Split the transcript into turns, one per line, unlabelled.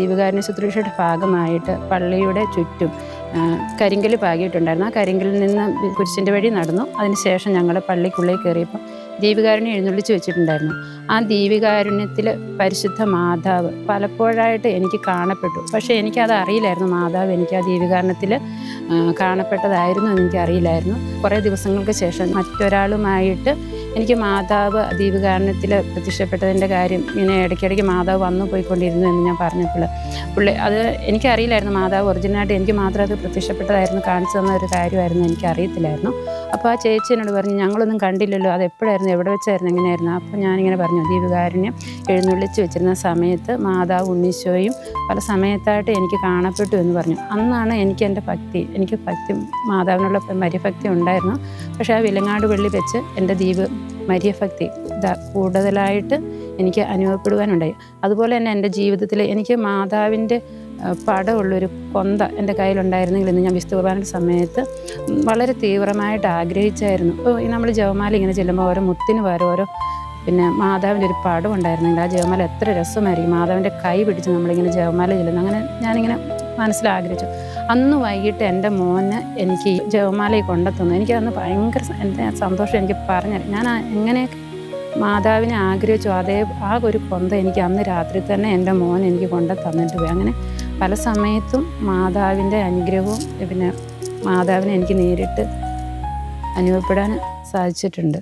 ദീപകാരുണ്യ ശുശ്രൂഷയുടെ ഭാഗമായിട്ട് പള്ളിയുടെ ചുറ്റും കരിങ്കൽ പാകിയിട്ടുണ്ടായിരുന്നു. ആ കരിങ്കലിൽ നിന്ന് കുരിശിന്റെ വഴി നടന്നു. അതിനുശേഷം ഞങ്ങൾ പള്ളിക്കുള്ളിൽ കയറിയപ്പോൾ ദീപികാരുണ്യം എഴുന്നള്ളിച്ച് വെച്ചിട്ടുണ്ടായിരുന്നു. ആ ദീപികാരുണ്യത്തിൽ പരിശുദ്ധ മാതാവ് പലപ്പോഴായിട്ട് എനിക്ക് കാണപ്പെട്ടു. പക്ഷേ എനിക്കത് അറിയില്ലായിരുന്നു. മാതാവ് എനിക്ക് ആ ദീപികാരണത്തിൽ കാണപ്പെട്ടതായിരുന്നു എന്ന് എനിക്കറിയില്ലായിരുന്നു. കുറേ ദിവസങ്ങൾക്ക് ശേഷം മറ്റൊരാളുമായിട്ട് എനിക്ക് മാതാവ് ദീപകാരണത്തിൽ പ്രത്യക്ഷപ്പെട്ടതിന്റെ കാര്യം ഇങ്ങനെ ഇടയ്ക്കിടയ്ക്ക് മാതാവ് വന്നു പോയിക്കൊണ്ടിരുന്നു എന്ന് ഞാൻ പറഞ്ഞപ്പോൾ പുള്ളി അത് എനിക്കറിയില്ലായിരുന്നു മാതാവ് ഒറിജിനലായിട്ട് എനിക്ക് മാത്രം അത് പ്രത്യക്ഷപ്പെട്ടതായിരുന്നു കാണിച്ചു തന്ന ഒരു കാര്യമായിരുന്നു എനിക്ക് അറിയത്തില്ലായിരുന്നു അപ്പോൾ ആ ചേച്ചി എന്നോട് പറഞ്ഞു ഞങ്ങളൊന്നും കണ്ടില്ലല്ലോ അത് എപ്പോഴായിരുന്നു എവിടെ വെച്ചായിരുന്നു എങ്ങനെയായിരുന്നു? അപ്പോൾ ഞാനിങ്ങനെ പറഞ്ഞു ദീപകാരുണ്യം എഴുന്നള്ളിച്ച് വെച്ചിരുന്ന സമയത്ത് മാതാവ് ഉണ്ണീശോയും പല സമയത്തായിട്ട് എനിക്ക് കാണപ്പെട്ടു എന്ന് പറഞ്ഞു. അന്നാണ് എനിക്ക് എന്റെ ഭക്തി എനിക്ക് ഭക്തി മാതാവിനുള്ള മര്യഭക്തി ഉണ്ടായിരുന്നു. പക്ഷേ ആ വിലങ്ങാട് വെള്ളി വെച്ച് എന്റെ ദ്വീപ് മര്യഭക്തി കൂടുതലായിട്ട് എനിക്ക് അനുഭവപ്പെടുവാനുണ്ടായി. അതുപോലെ തന്നെ എന്റെ ജീവിതത്തിൽ എനിക്ക് മാതാവിന്റെ പടമുള്ളൊരു കൊന്ത എന്റെ കയ്യിലുണ്ടായിരുന്നെങ്കിൽ ഇന്ന് ഞാൻ വിശുദ്ധ കുർബാനയുടെ സമയത്ത് വളരെ തീവ്രമായിട്ട് ആഗ്രഹിച്ചായിരുന്നു. ഇപ്പോൾ നമ്മൾ ജവമാല ഇങ്ങനെ ചെല്ലുമ്പോൾ ഓരോ മുത്തിന് പകരം ഓരോ പിന്നെ മാതാവിന്റെ ഒരു പടം ഉണ്ടായിരുന്നെങ്കിൽ ആ ജവമാല എത്ര രസമായിരിക്കും. മാതാവിന്റെ കൈ പിടിച്ച് നമ്മളിങ്ങനെ ജവമാല ചെല്ലുന്നു. അങ്ങനെ ഞാനിങ്ങനെ മനസ്സിൽ ആഗ്രഹിച്ചു അന്ന് വൈകിട്ട് എന്റെ മോന് എനിക്ക് ഈ ജവമാലയിൽ കൊണ്ടെത്തുന്നു എനിക്ക് അന്ന് ഭയങ്കര എന്റെ സന്തോഷം എനിക്ക് പറഞ്ഞു ഞാൻ എങ്ങനെ മാതാവിനെ ആഗ്രഹിച്ചു അതേ ആ ഒരു കൊന്ത എനിക്ക് അന്ന് രാത്രി തന്നെ എന്റെ മോൻ എനിക്ക് കൊണ്ട് തന്നിട്ട് പോയി. അങ്ങനെ പല സമയത്തും മാതാവിന്റെ അനുഗ്രഹവും പിന്നെ മാതാവിനെ എനിക്ക് നേരിട്ട് അനുഭവപ്പെടാൻ സാധിച്ചിട്ടുണ്ട്.